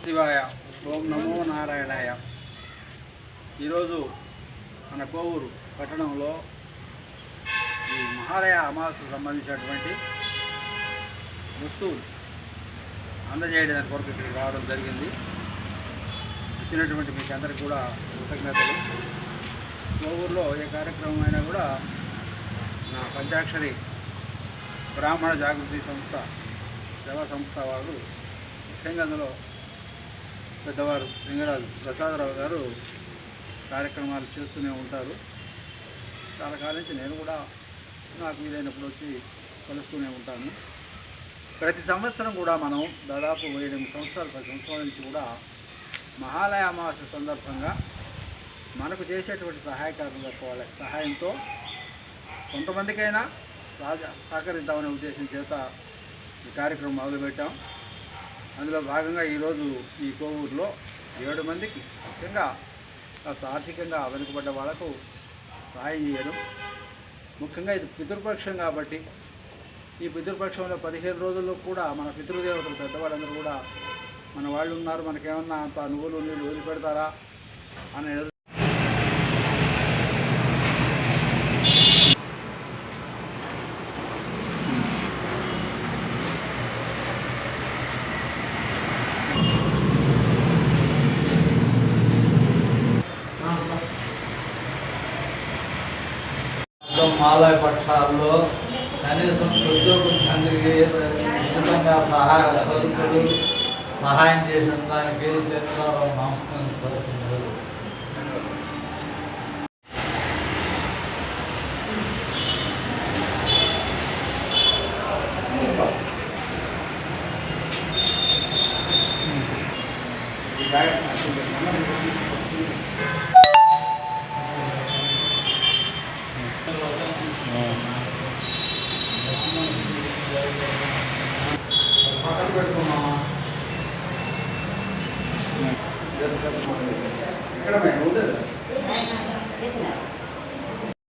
శివాయ. ఓం నమో నారాయణాయ. ఈరోజు మన కోవూరు పట్టణంలో ఈ మహాలయ అమావాస్యకు సంబంధించినటువంటి వస్తువులు అందజేయడానికి కొరకు ఇక్కడికి రావడం జరిగింది. వచ్చినటువంటి మీకు అందరికీ కూడా కృతజ్ఞతలు. కోవూరులో ఏ కార్యక్రమం అయినా కూడా నా పంచాక్షరి బ్రాహ్మణ జాగృతి సంస్థ సేవా సంస్థ వాళ్ళు ముఖ్యంగా అందులో పెద్దవారు లింగరాజు ప్రసాదరావు గారు కార్యక్రమాలు చేస్తూనే ఉంటారు. చాలా కాలం నుంచి నేను కూడా నాకు వీలైనప్పుడు వచ్చి కలుస్తూనే ఉంటాను. ప్రతి సంవత్సరం కూడా మనం దాదాపు ఏడెనిమిది సంవత్సరాలు పది సంవత్సరాల నుంచి కూడా మహాలయ అమావాస్య సందర్భంగా మనకు చేసేటువంటి సహాయకారులు వాళ్ళ సహాయంతో కొంతమందికైనా సహకరిద్దామనే ఉద్దేశం చేత ఈ కార్యక్రమం మొదలుపెట్టాం. అందులో భాగంగా ఈరోజు ఈ కోవూరులో ఏడు మందికి ముఖ్యంగా కాస్త ఆర్థికంగా వెనుకబడ్డ వాళ్ళకు సహాయం చేయడం. ముఖ్యంగా ఇది పితృపక్షం కాబట్టి ఈ పితృపక్షంలో పదిహేను రోజుల్లో కూడా మన పితృదేవతలు పెద్దవాళ్ళందరూ కూడా మన వాళ్ళు ఉన్నారు మనకేమన్నా అంత నువ్వులు నీళ్ళు వదిలిపెడతారా? అని మాలయ పట్టణాల్లో కనీసం ప్రతి ఒక్క ఉచితంగా సహాయ సరుకులు సహాయం చేసిన దానికి చంద్రబాబు నమస్కరించవలసింది Thank you. పక్కన పెట్టుకున్నామా ఎక్కడ మేము ఉండదు